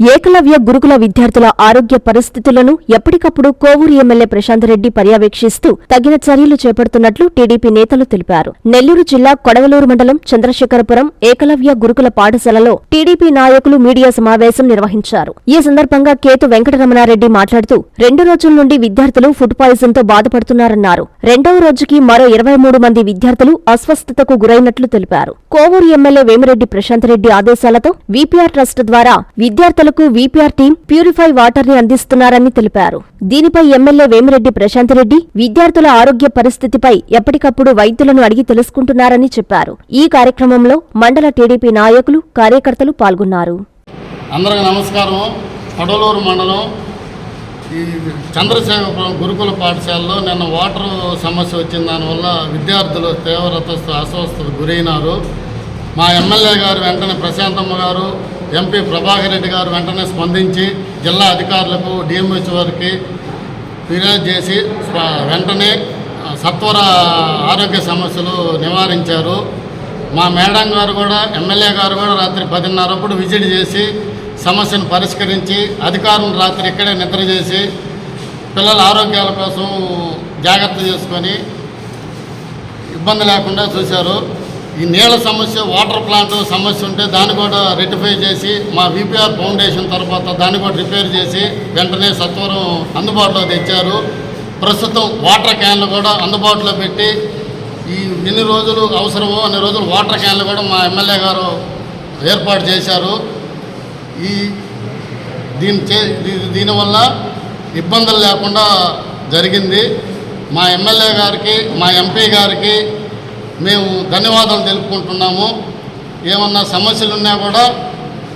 ఏకలవ్య గురుకుల విద్యార్థుల ఆరోగ్య పరిస్థితులను ఎప్పటికప్పుడు కోవూరు ఎమ్మెల్యే ప్రశాంత్ రెడ్డి పర్యవేక్షిస్తూ తగిన చర్యలు చేపడుతున్నట్లు టీడీపీ నేతలు తెలిపారు. నెల్లూరు జిల్లా కొడవలూరు మండలం చంద్రశేఖరపురం ఏకలవ్య గురుకుల పాఠశాలలో టీడీపీ నాయకులు మీడియా సమావేశం నిర్వహించారు. ఈ సందర్భంగా కేతు వెంకటరమణారెడ్డి మాట్లాడుతూ రెండు రోజుల నుండి విద్యార్థులు ఫుడ్ పాయిజన్తో బాధపడుతున్నారన్నారు. రెండవ రోజుకి మరో ఇరవై మూడు మంది విద్యార్థులు అస్వస్థతకు గురైనట్లు తెలిపారు. కోవూరు ఎమ్మెల్యే వేమిరెడ్డి ప్రశాంత్ రెడ్డి ఆదేశాలతో వీపీఆర్ ట్రస్ట్ ద్వారా విద్యార్థులకు వీపీఆర్ టీం ప్యూరిఫై వాటర్ని అందిస్తున్నారని తెలిపారు. దీనిపై ఎమ్మెల్యే వేమిరెడ్డి ప్రశాంత్ రెడ్డి విద్యార్థుల ఆరోగ్య పరిస్థితిపై ఎప్పటికప్పుడు వైద్యులను అడిగి తెలుసుకుంటున్నారని చెప్పారు. ఈ కార్యక్రమంలో మండల టీడీపీ నాయకులు కార్యకర్తలు పాల్గొన్నారు. అందరికి నమస్కారం కడలూరు మండలం ఈ చంద్రశేఖరపురం గురుకుల పాఠశాలలో నిన్న వాటర్ సమస్య వచ్చిన దానివల్ల విద్యార్థులు తీవ్రత అస్వస్థత గురైనారు. మా ఎమ్మెల్యే గారు వెంటనే ప్రశాంతమ్మ గారు ఎంపీ ప్రభాకర్ రెడ్డి గారు వెంటనే స్పందించి జిల్లా అధికారులకు డిఎంహెచ్ వారికి ఫిర్యాదు చేసి వెంటనే సత్వర ఆరోగ్య సమస్యలు నివారించారు. మా మేడం గారు కూడా ఎమ్మెల్యే గారు కూడా రాత్రి పదిన్నరప్పుడు విజిట్ చేసి సమస్యను పరిష్కరించి అధికారులను రాత్రి ఇక్కడే నిద్ర చేసి పిల్లల ఆరోగ్యాల కోసం జాగ్రత్త చేసుకొని ఇబ్బంది లేకుండా చూశారు. ఈ నీళ్ళ సమస్య వాటర్ ప్లాంట్ సమస్య ఉంటే దాన్ని కూడా రెక్టిఫై చేసి మా విపిఆర్ ఫౌండేషన్ తర్వాత దాన్ని కూడా రిపేర్ చేసి వెంటనే సత్వరం అందుబాటులో తెచ్చారు. ప్రస్తుతం వాటర్ క్యాన్లు కూడా అందుబాటులో పెట్టి ఈ ఎన్ని రోజులు అవసరమో అన్ని రోజులు వాటర్ క్యాన్లు కూడా మా ఎమ్మెల్యే గారు ఏర్పాటు చేశారు. ఈ దీని చే దీనివల్ల ఇబ్బందులు లేకుండా జరిగింది. మా ఎమ్మెల్యే గారికి మా ఎంపీ గారికి మేము ధన్యవాదాలు తెలుపుకుంటున్నాము. ఏమన్నా సమస్యలు ఉన్నా కూడా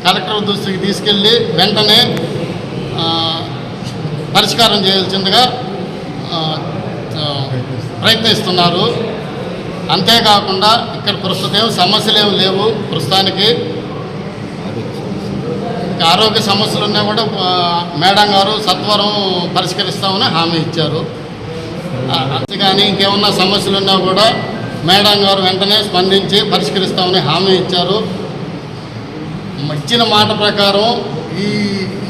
కలెక్టర్ దృష్టికి తీసుకెళ్ళి వెంటనే పరిష్కారం చేయాల్సిందిగా ప్రయత్నిస్తున్నారు. అంతేకాకుండా ఇక్కడ ప్రస్తుతం ఏం సమస్యలు ఏమి లేవు ప్రస్తుతానికి. ఇంకా ఆరోగ్య సమస్యలు ఉన్నా కూడా మేడం గారు సత్వరం పరిష్కరిస్తామని హామీ ఇచ్చారు. అంతేగాని ఇంకేమన్నా సమస్యలు ఉన్నా కూడా మేడం గారు వెంటనే స్పందించి పరిష్కరిస్తామని హామీ ఇచ్చారు. ఇచ్చిన మాట ప్రకారం ఈ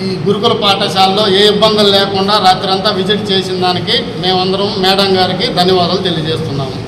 ఈ గురుకుల పాఠశాలలో ఏ ఇబ్బందులు లేకుండా రాత్రంతా విజిట్ చేసిన దానికి మేమందరం మేడం గారికి ధన్యవాదాలు తెలియజేస్తున్నాము.